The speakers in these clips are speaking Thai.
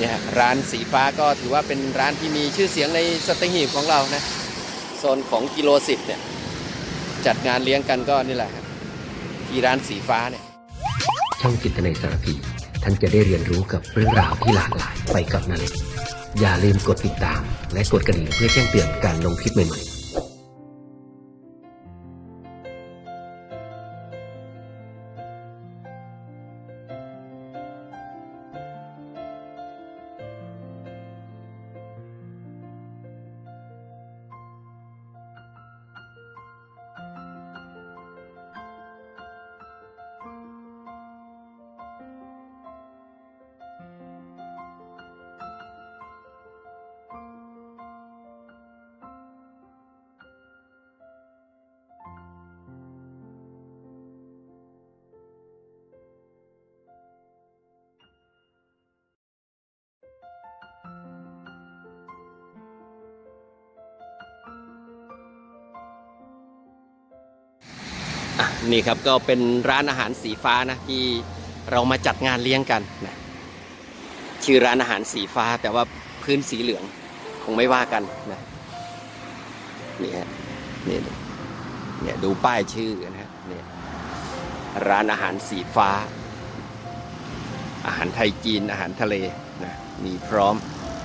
เนี่ยร้านสีฟ้าก็ถือว่าเป็นร้านที่มีชื่อเสียงในสตหีบของเรานะโซนของกิโลสิบเนี่ยจัดงานเลี้ยงกันก็นี่แหละครับที่ร้านสีฟ้าเนี่ยช่องจิตในสารพีท่านจะได้เรียนรู้กับเรื่องราวที่หลากหลายไปกับนาเล็กอย่าลืมกดติดตาม และกดกระดิ่งเพื่อแจ้งเตือนการลงคลิปใหม่ๆ นี่ครับก็เป็นร้านอาหารสีฟ้านะที่เรามาจัดงานเลี้ยงกันนะชื่อร้านอาหารสีฟ้าแต่ว่าพื้นสีเหลืองคงไม่ว่ากันนะนี่ฮะนี่เนี่ยดูป้ายชื่อนะฮะเนี่ยร้านอาหารสีฟ้า อาหารไทยจีนอาหารทะเลนะมีพร้อม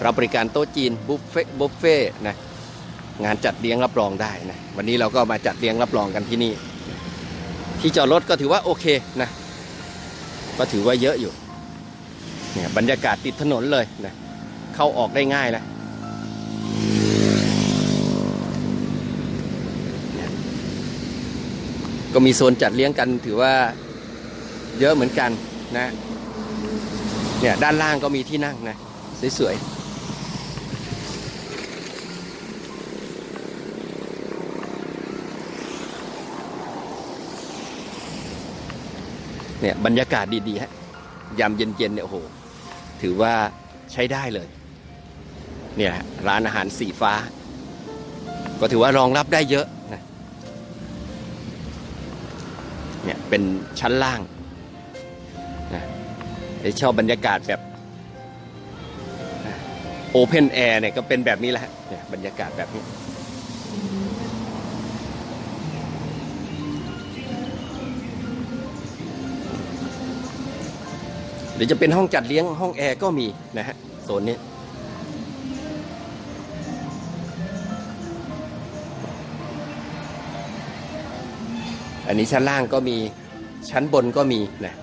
รับบริการโต๊ะจีนบุฟเฟ่บุฟเฟ่นะงานจัดเลี้ยงรับรองได้นะวันนี้เราก็มาจัดเลี้ยงรับรองกันที่นี่ ที่จอดรถก็ถือว่าโอเคนะก็ถือว่าเยอะอยู่เนี่ยบรรยากาศติดถนนเลยนะเข้าออกได้ง่ายนะก็มีโซนจัดเลี้ยงกันถือว่าเยอะเหมือนกันนะเนี่ยด้านล่างก็มีที่นั่งนะสวยๆ เนี่ยบรรยากาศดีๆฮะยามเย็นๆเนี่ยโอ้โหถือว่าใช้ได้เลยเนี่ยร้านอาหารสีฟ้า ก็ถือว่ารองรับได้เยอะนะเนี่ยเป็นชั้นล่างนะไอชอบบรรยากาศแบบโอเพนแอร์เนี่ยก็เป็นแบบนี้แหละเนี่ยบรรยากาศแบบนี้ หรือจะเป็นห้องจัดเลี้ยงห้องแอร์ก็มีนะฮะโซนนี้อันนี้ชั้นล่างก็มีชั้นบนก็มีนะ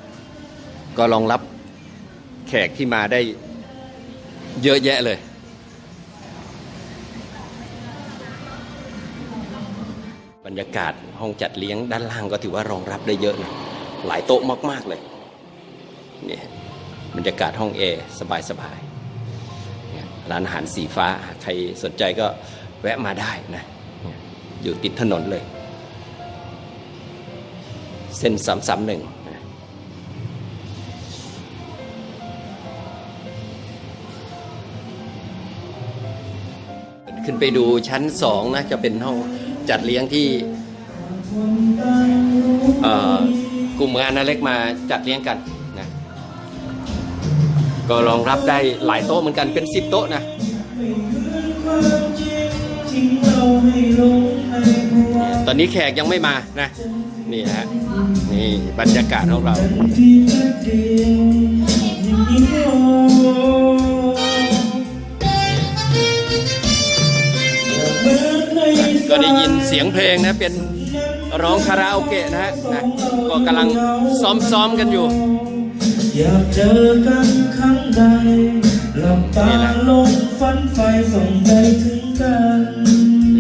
ก็รองรับแขกที่มาได้เยอะแยะเลยบรรยากาศห้องจัดเลี้ยงด้านล่างก็ถือว่ารองรับได้เยอะนะหลายโต๊ะมาก ๆ เลยเนี่ย บรรยากาศห้องแอร์สบายๆเนี่ยร้านอาหารสีฟ้าใครสนใจก็แวะมาได้นะอยู่ติดถนนเลย เส้นสามสามหนึ่งขึ้นไปดูชั้นสองนะจะเป็นห้องจัดเลี้ยงที่กลุ่มงานนาเล็กมาจัดเลี้ยงกัน ก็รองรับได้หลายโต๊ะเหมือนกันเป็นสิบโต๊ะนะตอนนี้แขกยังไม่มานะ นี่ฮะนี่บรรยากาศของเราก็ได้ยินเสียงเพลงนะเป็นร้องคาราโอเกะนะฮะนะก็กำลังซ้อมๆกันอยู่ อยากเจอกันครั้งใดหลับตาลงฝันไฟส่งใจถึงกัน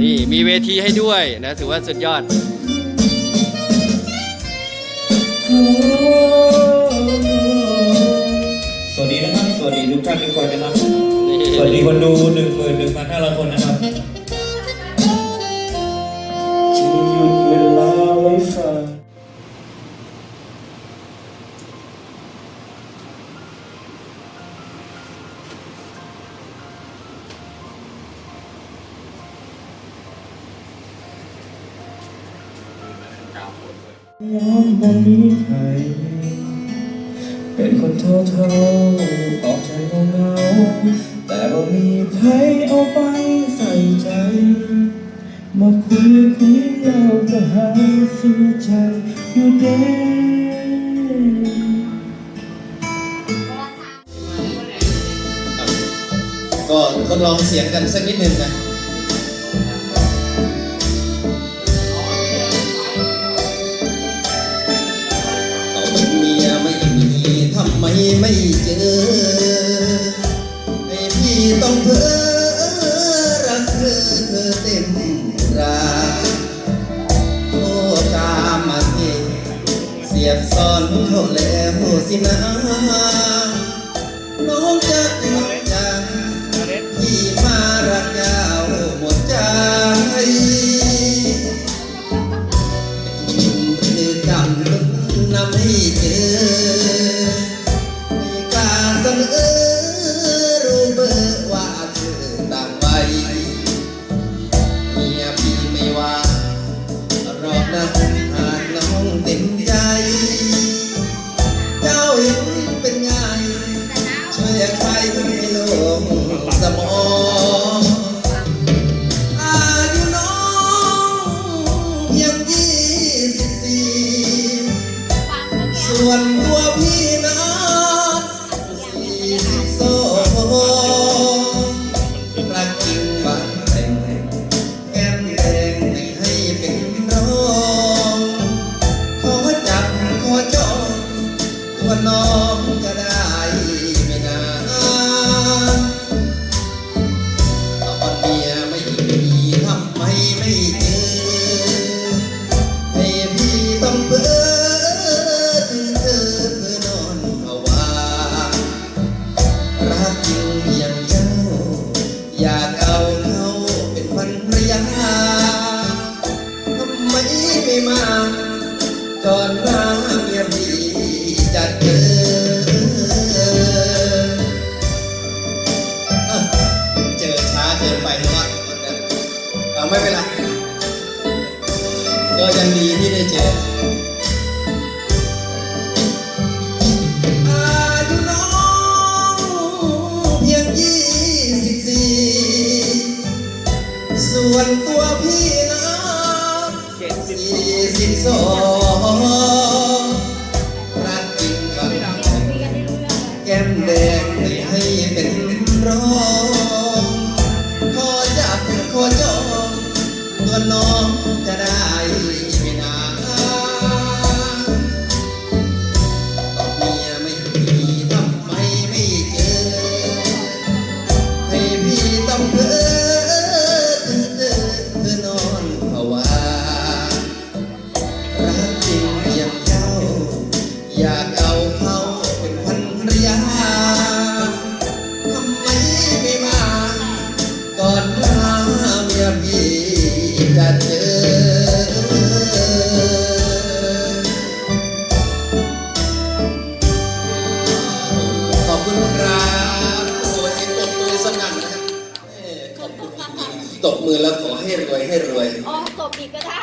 นี่มีเวทีให้ด้วยนะถือว่าสุดยอดสวัสดีนะครับ สวัสดีทุกท่านทุกคนนะครับ สวัสดีคนดูหนึ่งหมื่นหนึ่งพันห้าร้อยคนนะครับ ยามบ่มีใครเป็นคนเท่าเท่าๆออกใจเงาเงาแต่ว่ามีใครเอาไปใส่ใจ มาคุยคุยแล้วก็หาเสียใจอยู่เด้ก็ทดลองเสียงกันสักนิดนึงนะ ไม่เจอให้พี่ต้องเพ้อรักเธอเธอเต็มราโอ้ตามาเกเสียบซ้อนเขาแล้วสินะ ทำไมไม่มาตอนหน้าเมียพี่จะเจอเอ้าเจอช้าเกินไปหรือว่าไม่เป็นไรก็ยังดีที่ได้เจอ วนตัวพี่นะสี่สิบสอง มือแล้วขอให้รวยให้รวย อ๋อตบอีกก็ได้